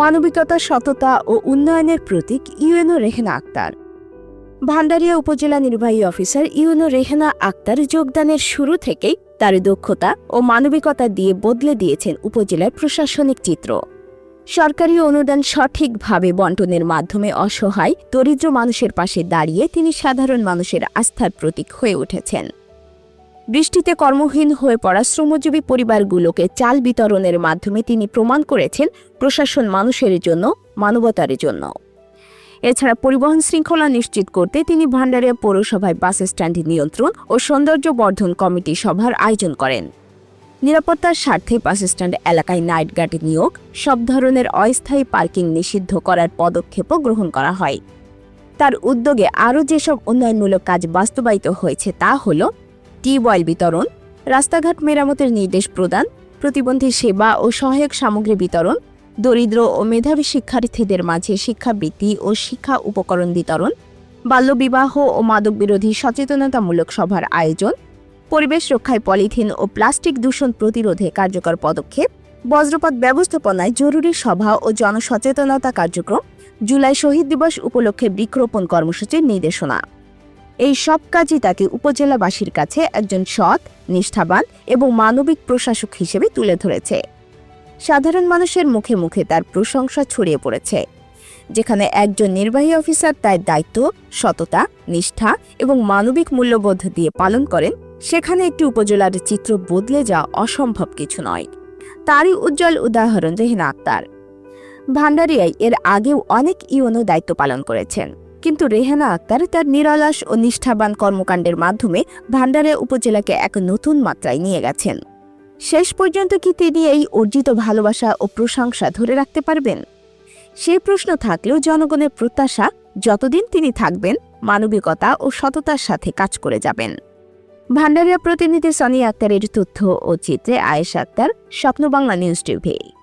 মানবিকতা, সততা ও উন্নয়নের প্রতীক ইউএনও রেহেনা আক্তার। ভান্ডারিয়া উপজেলা নির্বাহী অফিসার ইউএনও রেহেনা আক্তার যোগদানের শুরু থেকেই তার দক্ষতা ও মানবিকতা দিয়ে বদলে দিয়েছেন উপজেলার প্রশাসনিক চিত্র। সরকারি অনুদান সঠিকভাবে বন্টনের মাধ্যমে অসহায়, দরিদ্র মানুষের পাশে দাঁড়িয়ে তিনি সাধারণ মানুষের আস্থার প্রতীক হয়ে উঠেছেন। বৃষ্টিতে কর্মহীন হয়ে পড়া শ্রমজীবী পরিবারগুলোকে চাল বিতরণের মাধ্যমে তিনি প্রমাণ করেছেন প্রশাসন মানুষের জন্য, মানবতার জন্য। এছাড়া পরিবহন শৃঙ্খলা নিশ্চিত করতে তিনি ভান্ডারিয়া পৌরসভায় বাস স্ট্যান্ড নিয়ন্ত্রণ ও সৌন্দর্য বর্ধন কমিটি সভার আয়োজন করেন। নিরাপত্তার স্বার্থে বাস স্ট্যান্ড এলাকায় নাইট গার্ড নিয়োগ, সব ধরনের অস্থায়ী পার্কিং নিষিদ্ধ করার পদক্ষেপও গ্রহণ করা হয়। তার উদ্যোগে আরও যেসব উন্নয়নমূলক কাজ বাস্তবায়িত হয়েছে তা হল টিউবওয়েল বিতরণ, রাস্তাঘাট মেরামতের নির্দেশ প্রদান, প্রতিবন্ধী সেবা ও সহায়ক সামগ্রী বিতরণ, দরিদ্র ও মেধাবী শিক্ষার্থীদের মাঝে শিক্ষাবৃত্তি ও শিক্ষা উপকরণ বিতরণ, বাল্যবিবাহ ও মাদক বিরোধী সচেতনতামূলক সভার আয়োজন, পরিবেশ রক্ষায় পলিথিন ও প্লাস্টিক দূষণ প্রতিরোধে কার্যকর পদক্ষেপ, বজ্রপাত ব্যবস্থাপনায় জরুরি সভা ও জনসচেতনতা কার্যক্রম, জুলাই শহীদ দিবস উপলক্ষে বৃক্ষরোপণ কর্মসূচির নির্দেশনা। এই সব কাজই তাকে উপজেলাবাসীর কাছে একজন সৎ, নিষ্ঠাবান এবং মানবিক প্রশাসক হিসেবে তুলে ধরেছে। সাধারণ মানুষের মুখে মুখে তার প্রশংসা ছড়িয়ে পড়েছে, যেখানে একজন নির্বাহী অফিসার তার দায়িত্ব, সততা, নিষ্ঠা এবং মানবিক মূল্যবোধ দিয়ে পালন করেন, সেখানে একটি উপজেলার চিত্র বদলে যাওয়া অসম্ভব কিছু নয়। তারই উজ্জ্বল উদাহরণ রেহেনা আক্তার। ভান্ডারিয়ায় এর আগেও অনেক ইউনো দায়িত্ব পালন করেছেন। কিন্তু রেহানা আক্তার তার নিরলাস ও নিষ্ঠাবান কর্মকাণ্ডের মাধ্যমে ভান্ডারিয়া উপজেলাকে এক নতুন মাত্রায় নিয়ে গেছেন। শেষ পর্যন্ত কি তিনি এই অর্জিত ভালোবাসা ও প্রশংসা ধরে রাখতে পারবেন? সে প্রশ্ন থাকলেও জনগণের প্রত্যাশা, যতদিন তিনি থাকবেন, মানবিকতা ও সততার সাথে কাজ করে যাবেন। ভান্ডারিয়া প্রতিনিধি সনি আক্তারের তথ্য ও চিত্রে আয়েশ আক্তার স্বপ্ন বাংলা নিউজ টিভি।